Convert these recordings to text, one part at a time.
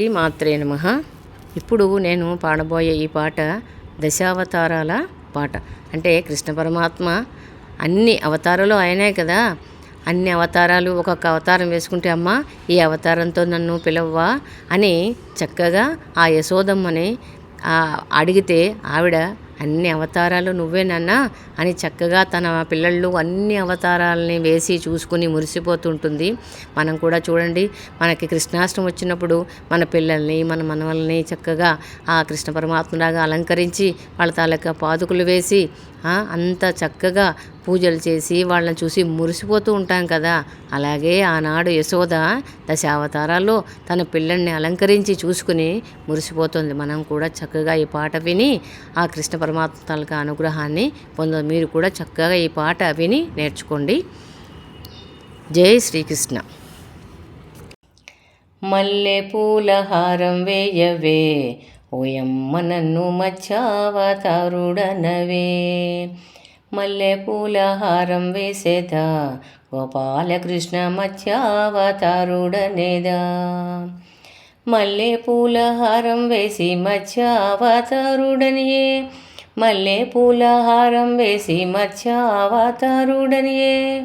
శ్రీ మాత్రే నమ. ఇప్పుడు నేను పాడబోయే ఈ పాట దశావతారాల పాట. అంటే కృష్ణ పరమాత్మ అన్ని అవతారాలు ఆయనే కదా. అన్ని అవతారాలు ఒక్కొక్క అవతారం వేసుకుంటే అమ్మ ఈ అవతారంతో నన్ను పిలవ్వా అని చక్కగా ఆ యశోదమ్మని అడిగితే ఆవిడ అన్ని అవతారాలు నువ్వే నాన్న అని చక్కగా తన పిల్లలు అన్ని అవతారాలని వేసి చూసుకుని మురిసిపోతుంటుంది. మనం కూడా చూడండి మనకి కృష్ణాష్టమి వచ్చినప్పుడు మన పిల్లల్ని మన మనవల్ని చక్కగా ఆ కృష్ణ పరమాత్మలాగా అలంకరించి వాళ్ళ తాలూకా పాదుకులు వేసి అంత చక్కగా పూజలు చేసి వాళ్ళని చూసి మురిసిపోతూ ఉంటాం కదా. అలాగే ఆనాడు యశోద దశావతారాల్లో తన పిల్లల్ని అలంకరించి చూసుకుని మురిసిపోతుంది. మనం కూడా చక్కగా ఈ పాట విని ఆ కృష్ణ పరమాత్మ తాలూకా అనుగ్రహాన్ని పొంద మీరు కూడా చక్కగా ఈ పాట విని నేర్చుకోండి. జై శ్రీకృష్ణ. మల్లె పూల హారం వేయవే ఓయమ్మ నన్ను మచ్చావతారుడనవే. మల్లెపూలహారం హారం వేసేదా? గోపాలకృష్ణ మత్స్యావతారుడనేదా? మల్లె పూల హారం వేసి మత్స్యావతారుడనియే. మల్లె పూల హారం వేసి మత్స్యావతారుడనియే.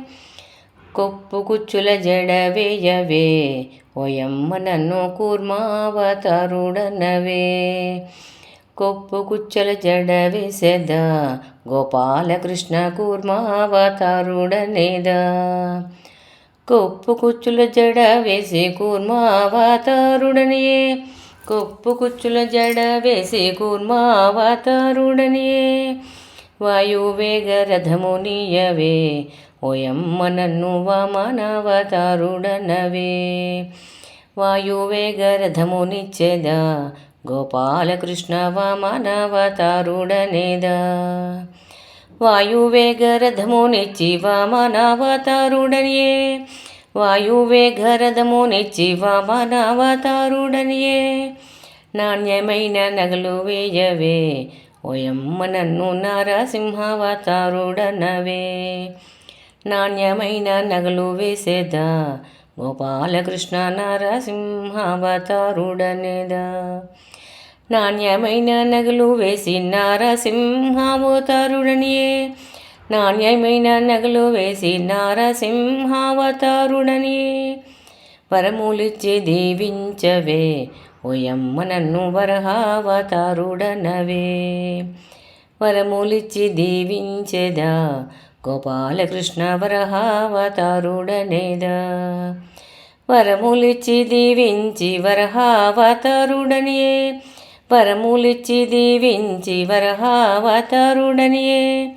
కొప్పు కుచ్చుల జడ వేయవే. ఓయమ్మ నన్ను కూర్మావతారుడనవే. కొప్పుకుచ్చల జడ విసెద? గోపాలకృష్ణ కూర్మావతారుడనేదా కొప్పుకుచ్చుల జడ వేసి కూర్మావతారుడనియే కొప్పుకుచ్చుల జడ వేసి కూర్మావతారుడనియే వాయువేగ రథమునియవే ఓయమ్మ నన్ను వామనవతారుడనవే వాయువేగ రథమునిచ్చేదా గోపాలకృష్ణ వామనవతారుడనేదా వాయువేగ రథమునిచ్చి వామనవతారుడనియే వాయువేగ వామనవతారుడనియే నాణ్యమైన నగలు వేయవే ఓయమ్మ నన్ను నారసింహావతారుడనవే నాణ్యమైన నగలు వేసేదా గోపాలకృష్ణ నరసింహవతారుడనేదా. నాణ్యమైన నగలు వేసి నారసింహావతారుడనియే. నాణ్యమైన నగలు వేసి నారసింహావతారుడనియే. వరములిచ్చి దీవించవే ఓయమ్మ నన్ను వరహావతారుడనవే. వరములిచ్చి దీవించదా గోపాలకృష్ణ వరహావతారుడనేదా వరములిచ్చి దీవించి వరహావతారుడనియే. వరములిచ్చి దీవించి వరహావతారుడనియే.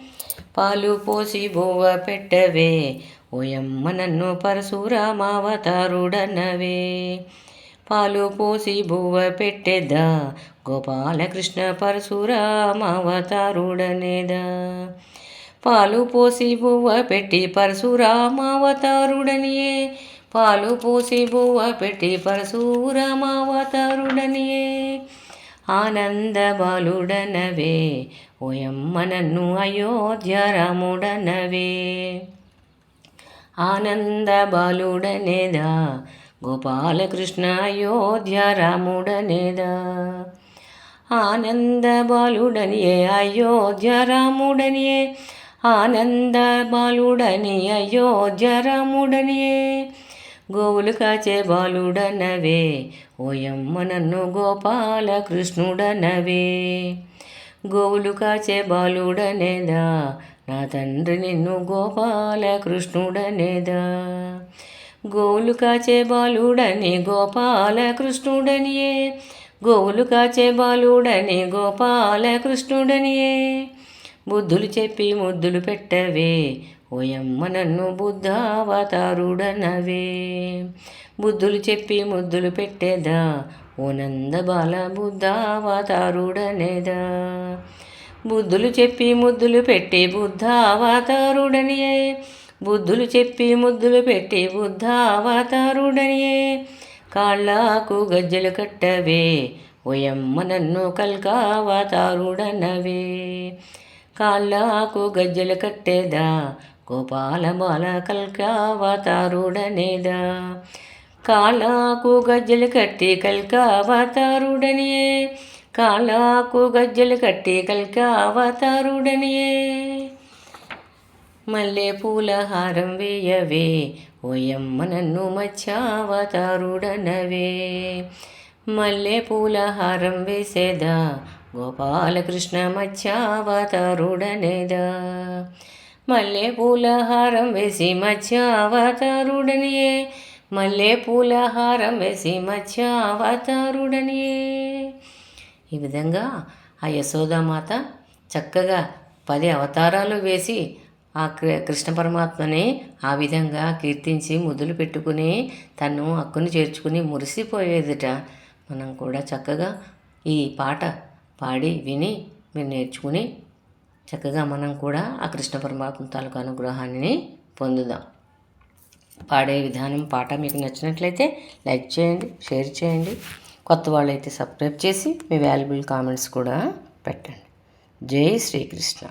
పాలు పోసి బువ్వ పెట్టవే ఓయమ్మ నన్ను పరశురామావతారుడనవే. పాలు పోసి బువ్వ పెట్టేదా గోపాలకృష్ణ పరశురామావతారుడనేదా. పాలు పోసి బువ్వ పెట్టి పరశురామావతారుడనియే. పాలు పోసి బువ్వ పెట్టి పరశురామావతారుడనియే. ఆనంద బాలుడనవే ఓయమ్మ నన్ను అయోధ్య రాముడనవే ఆనంద బాలుడనేదా గోపాలకృష్ణ అయోధ్య రాముడనేదా ఆనంద బాలుడనియే అయోధ్య ఆనంద బాలుడని అయోధ్య రాముడనియే గోవులు కాచే బాలుడనవే. ఓయమ్మ నన్ను గోపాలకృష్ణుడనవే. గోవులు కాచే బాలుడనేదా? నా తండ్రి నిన్ను గోపాలకృష్ణుడనేదా? గోవులు కాచే బాలుడని గోపాలకృష్ణుడనియే. గోవులు కాచే బాలుడని గోపాలకృష్ణుడనియే. బుద్ధులు చెప్పి ముద్దులు పెట్టవే. ఓయమ్మ నన్ను బుద్ధావతారుడనవే. బుద్ధులు చెప్పి ముద్దులు పెట్టేదా? ఓ నందబాల బుద్ధావతారుడనేదా? బుద్ధులు చెప్పి ముద్దులు పెట్టి బుద్ధావతారుడనియే. బుద్ధులు చెప్పి ముద్దులు పెట్టి బుద్ధావతారుడనియే. కాళ్ళకు గజ్జలు కట్టవే. ఓయమ్మ నన్ను కల్కావతారుడనవే. కాళ్ళకు గజ్జలు కట్టేదా? గోపాలమాల కల్కావతారుడనేదా? కాళ్ళకు గజ్జలు కట్టి కల్కావతారుడనే కాళ్ళకు గజ్జలు కట్టి కల్కావతారుడనే మల్లె పూల హారం వేయవే. ఓయమ్మ నన్ను మచ్చావతారుడనవే మల్లె పూల హారం వేసేదా? గోపాలకృష్ణ మత్స్యావతారుడనేదా. మల్లె పూలహారం వేసి మత్స్యావతారుడనియే. మల్లె పూలహారం వేసి మత్స్యావతారుడనియే. ఈ విధంగా ఆ యశోదామాత చక్కగా పది అవతారాలు వేసి ఆ కృష్ణ పరమాత్మని ఆ విధంగా కీర్తించి ముద్దులు పెట్టుకుని తను హక్కుని చేర్చుకుని మురిసిపోయేదిట. మనం కూడా చక్కగా ఈ పాట పాడి విని మీరు నేర్చుకుని చక్కగా మనం కూడా ఆ కృష్ణ పరమాత్మ తాలూకు అనుగ్రహాన్ని పొందుదాం. పాడే విధానం పాట మీకు నచ్చినట్లయితే లైక్ చేయండి షేర్ చేయండి. కొత్త వాళ్ళు అయితే సబ్స్క్రైబ్ చేసి మీ వాల్యుబుల్ కామెంట్స్ కూడా పెట్టండి. జై శ్రీకృష్ణ.